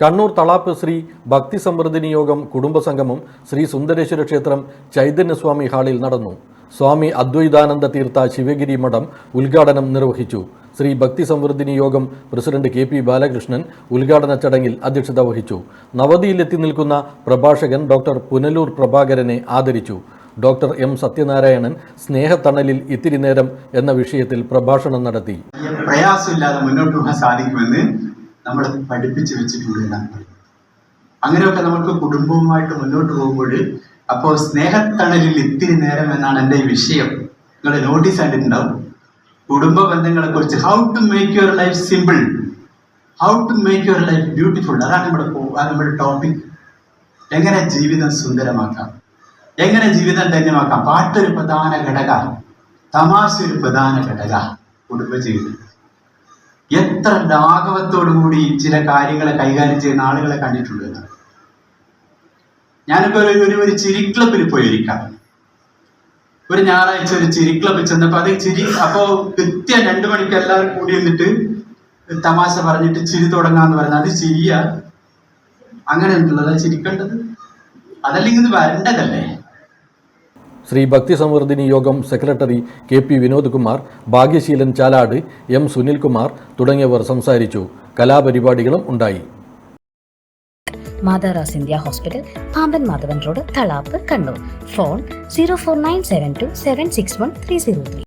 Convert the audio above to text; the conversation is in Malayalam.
കണ്ണൂർ തളാപ്പ് ശ്രീ ഭക്തി സമൃദ്ധിനി യോഗം കുടുംബസംഗമം ശ്രീ സുന്ദരേശ്വര ക്ഷേത്രം ചൈതന്യസ്വാമി ഹാളിൽ നടന്നു. സ്വാമി അദ്വൈതാനന്ദ തീർത്ഥ ശിവഗിരി മഠം ഉദ്ഘാടനം നിർവഹിച്ചു. ശ്രീ ഭക്തി സമൃദ്ധിനി യോഗം പ്രസിഡന്റ് കെ പി ബാലകൃഷ്ണൻ ഉദ്ഘാടന ചടങ്ങിൽ അധ്യക്ഷത വഹിച്ചു. നവതിയിലെത്തി നിൽക്കുന്ന പ്രഭാഷകൻ ഡോക്ടർ പുനലൂർ പ്രഭാകരനെ ആദരിച്ചു. ഡോക്ടർ എം സത്യനാരായണൻ സ്നേഹത്തണലിൽ ഇത്തിരി നേരം എന്ന വിഷയത്തിൽ പ്രഭാഷണം നടത്തി. പ്രയാസമില്ലാതെ മുന്നോട്ട് പോകാൻ സാധിക്കുമെന്ന് നമ്മൾ പഠിപ്പിച്ചു വെച്ചിട്ടുണ്ട് എന്നാണ് പറയുന്നത്. അങ്ങനെയൊക്കെ നമുക്ക് കുടുംബവുമായിട്ട് മുന്നോട്ട് പോകുമ്പോൾ അപ്പോൾ സ്നേഹത്തണലിൽ ഇത്തിരി നേരം എന്നാണ് എന്റെ ഈ വിഷയം. നിങ്ങൾ നോട്ടീസ് കണ്ടിട്ടുണ്ടാവും കുടുംബ ബന്ധങ്ങളെ കുറിച്ച് how to make your life simple how to make your life beautiful അതാണ് നമ്മുടെ നമ്മുടെ ടോപ്പിക് എങ്ങനെ ജീവിതം സുന്ദരമാക്കാം? എങ്ങനെ ജീവിതം ധന്യമാക്കാം? പാട്ടൊരു പ്രധാന ഘടക തമാശ ഒരു പ്രധാന ഘടക കുടുംബജീവിതം. എത്ര ലാഘവത്തോടു കൂടി ചില കാര്യങ്ങളെ കൈകാര്യം ചെയ്യുന്ന ആളുകളെ കണ്ടിട്ടുണ്ട് ഞാനിപ്പോ ഒരു ഒരു ഒരു ചിരി ക്ലബിൽ പോയിരിക്കാം ഒരു ഞായറാഴ്ച ഒരു ചിരി ക്ലബിൽ ചെന്നപ്പോ അത് ചിരി അപ്പോ കൃത്യം രണ്ടു മണിക്ക് എല്ലാവരും കൂടി നിന്നിട്ട് തമാശ പറഞ്ഞിട്ട് ചിരി തുടങ്ങാന്ന് പറയുന്നത് അത് ചിരിയ. അങ്ങനെ എന്തുള്ളതാ ചിരിക്കേണ്ടത്. അതല്ലെങ്കിൽ ഇത് വരേണ്ടതല്ലേ? Sree Bhakti Samvardhini Yogam secretary K P Vinod Kumar Bhagyaseelan Chalad M Sunilkumar തുടങ്ങിയവർ സംസാരിച്ചു. കലാപരിപാടികളും ഉണ്ടായി. മാതാറാസ് India hospital Pamban Madhavan road Thalap Kannur phone zero four nine seven two seven six one three zero three